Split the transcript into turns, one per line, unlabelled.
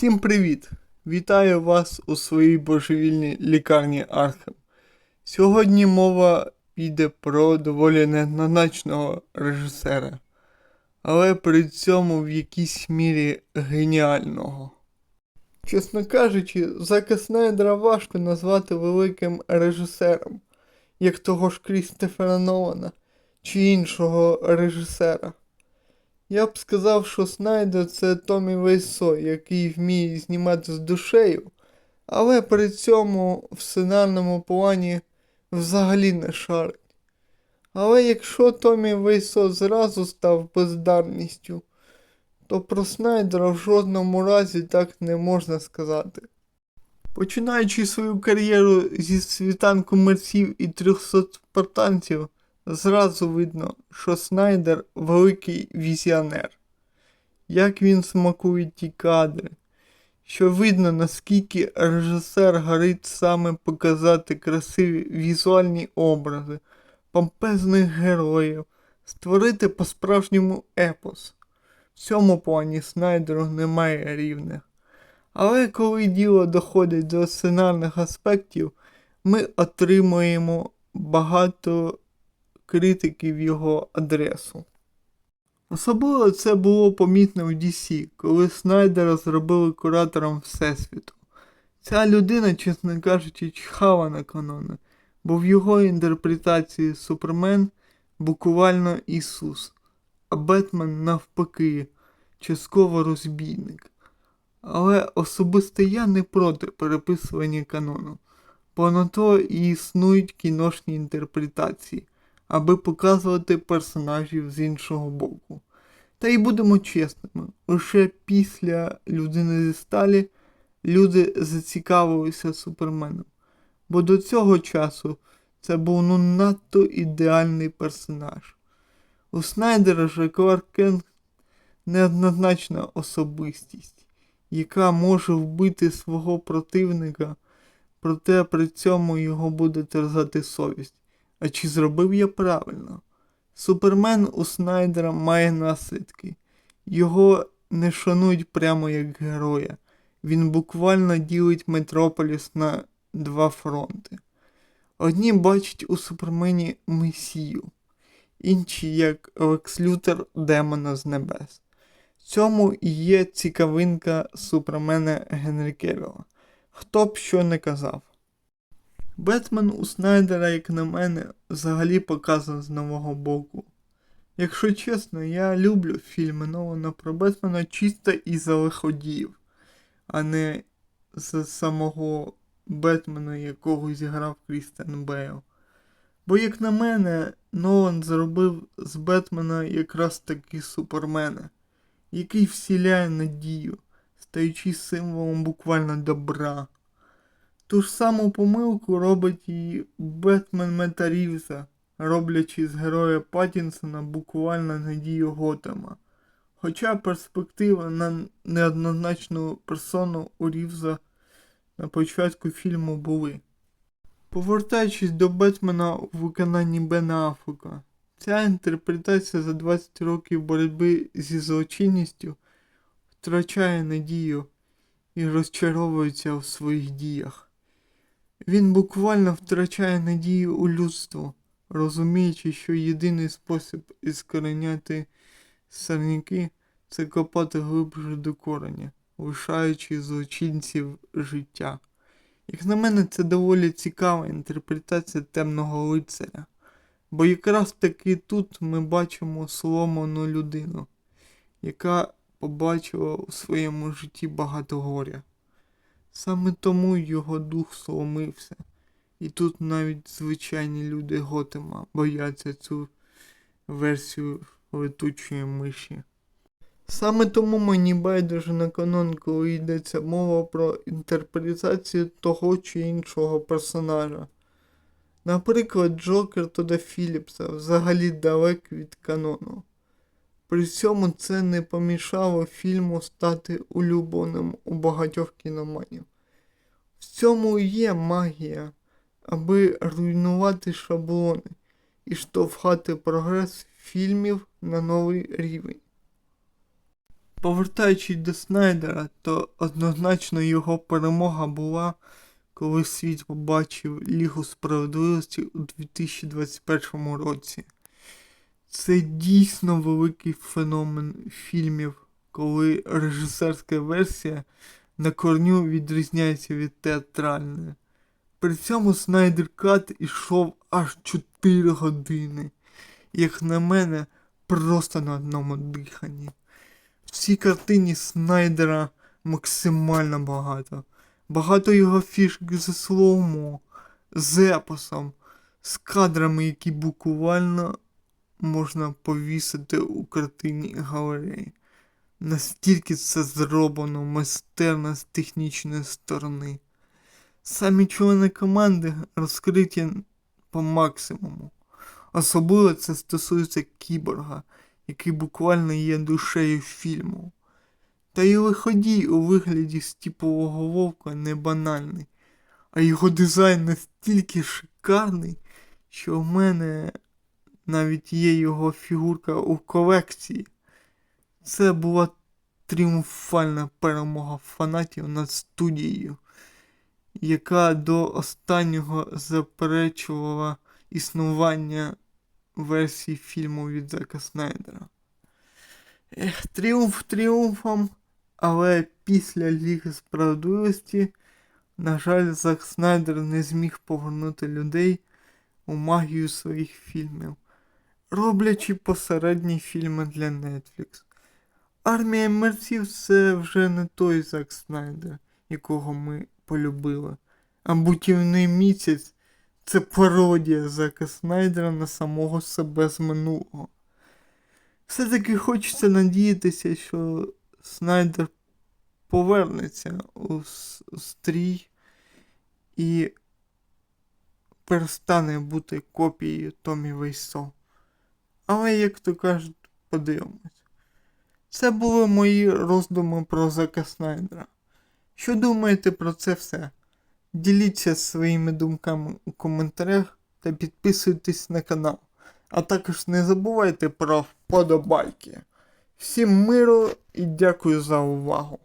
Всім привіт! Вітаю вас у своїй божевільній лікарні Архем. Сьогодні мова піде про доволі неоднозначного режисера, але при цьому в якійсь мірі геніального. Чесно кажучи, Зака Снайдера важко назвати великим режисером, як того ж Крістофера Нолана чи іншого режисера. Я б сказав, що Снайдер це Томі Вейсо, який вміє знімати з душею, але при цьому в сценарному плані взагалі не шарить. Але якщо Томі Вейсо зразу став бездарністю, то про Снайдера в жодному разі так не можна сказати. Починаючи свою кар'єру зі світанку мерців і 300 спартанців, зразу видно, що Снайдер великий візіонер. Як він смакує ті кадри, що видно, наскільки режисер горить саме показати красиві візуальні образи, помпезних героїв, створити по-справжньому епос. В цьому плані Снайдеру немає рівних. Але коли діло доходить до сценарних аспектів, ми отримуємо багато критики в його адресу. Особливо це було помітно в DC, коли Снайдера зробили куратором Всесвіту. Ця людина, чесно кажучи, чхала на канони, бо в його інтерпретації Супермен буквально Ісус, а Бетмен навпаки, частково розбійник. Але особисто я не проти переписування канону, бо на то і існують кіношні інтерпретації, аби показувати персонажів з іншого боку. Та й будемо чесними, лише після людини зі сталі люди зацікавилися суперменом, бо до цього часу це був ну надто ідеальний персонаж. У Снайдера же Кларк Кент неоднозначна особистість, яка може вбити свого противника, проте при цьому його буде терзати совість. А чи зробив я правильно? Супермен у Снайдера має наслідки. Його не шанують прямо як героя. Він буквально ділить Метрополіс на два фронти. Одні бачать у Супермені Месію, інші як Лекс Лютер Демона з небес. В цьому і є цікавинка Супермена Генрі Кевіла. Хто б що не казав. Бетмен у Снайдера, як на мене, взагалі показан з нового боку. Якщо чесно, я люблю фільми Нолана про Бетмена чисто із-за лиходіїв, а не з самого Бетмена, якого зіграв Крістен Бейл. Бо, як на мене, Нолан зробив з Бетмена якраз таки Супермена, який вселяє надію, стаючи символом буквально добра. Ту ж саму помилку робить і Бетмен Мета Рівза, роблячи з героя Паттінсона буквально надію Готема. Хоча перспектива на неоднозначну персону у Рівза на початку фільму були. Повертаючись до Бетмена у виконанні Бена Афука, ця інтерпретація за 20 років боротьби зі злочинністю втрачає надію і розчаровується в своїх діях. Він буквально втрачає надію у людство, розуміючи, що єдиний спосіб іскореняти сорняки це копати глибше до кореня, лишаючи злочинців життя. Як на мене, це доволі цікава інтерпретація темного лицаря, бо якраз таки тут ми бачимо соломану людину, яка побачила у своєму житті багато горя. Саме тому його дух соломився. І тут навіть звичайні люди Готема бояться цю версію летучої миші. Саме тому мені байдуже на канон, коли йдеться мова про інтерпретацію того чи іншого персонажа. Наприклад, Джокер Тода Філіпса взагалі далек від канону. При цьому це не помішало фільму стати улюбленим у багатьох кіноманів. В цьому є магія, аби руйнувати шаблони і штовхати прогрес фільмів на новий рівень. Повертаючись до Снайдера, то однозначно його перемога була, коли світ побачив Лігу справедливості у 2021 році. Це дійсно великий феномен фільмів, коли режисерська версія на корню відрізняється від театральної. При цьому Снайдер Кат ішов аж 4 години. Як на мене, просто на одному диханні. В цій картині Снайдера максимально багато. Багато його фішок з слоумо, з епосом, з кадрами, які буквально можна повісити у картині галереї. Настільки це зроблено майстерно з технічної сторони. Самі члени команди розкриті по максимуму. Особливо це стосується кіборга, який буквально є душею фільму. Та й лиходій у вигляді стіпового вовка не банальний, а його дизайн настільки шикарний, що в мене навіть є його фігурка у колекції. Це була тріумфальна перемога фанатів над студією, яка до останнього заперечувала існування версії фільму від Зака Снайдера. Ех, тріумф тріумфом, але після Ліги справедливості, на жаль, Зак Снайдер не зміг повернути людей у магію своїх фільмів, роблячи посередні фільми для Netflix. Армія мерців це вже не той Зак Снайдер, якого ми полюбили. А бутівний місяць це пародія Зака Снайдера на самого себе з минулого. Все-таки хочеться надіятися, що Снайдер повернеться у стрій і перестане бути копією Томі Вейсо. Але, як то кажуть, подивимось. Це були мої роздуми про Зака Снайдера. Що думаєте про це все? Діліться своїми думками у коментарях та підписуйтесь на канал. А також не забувайте про вподобайки. Всім миру і дякую за увагу.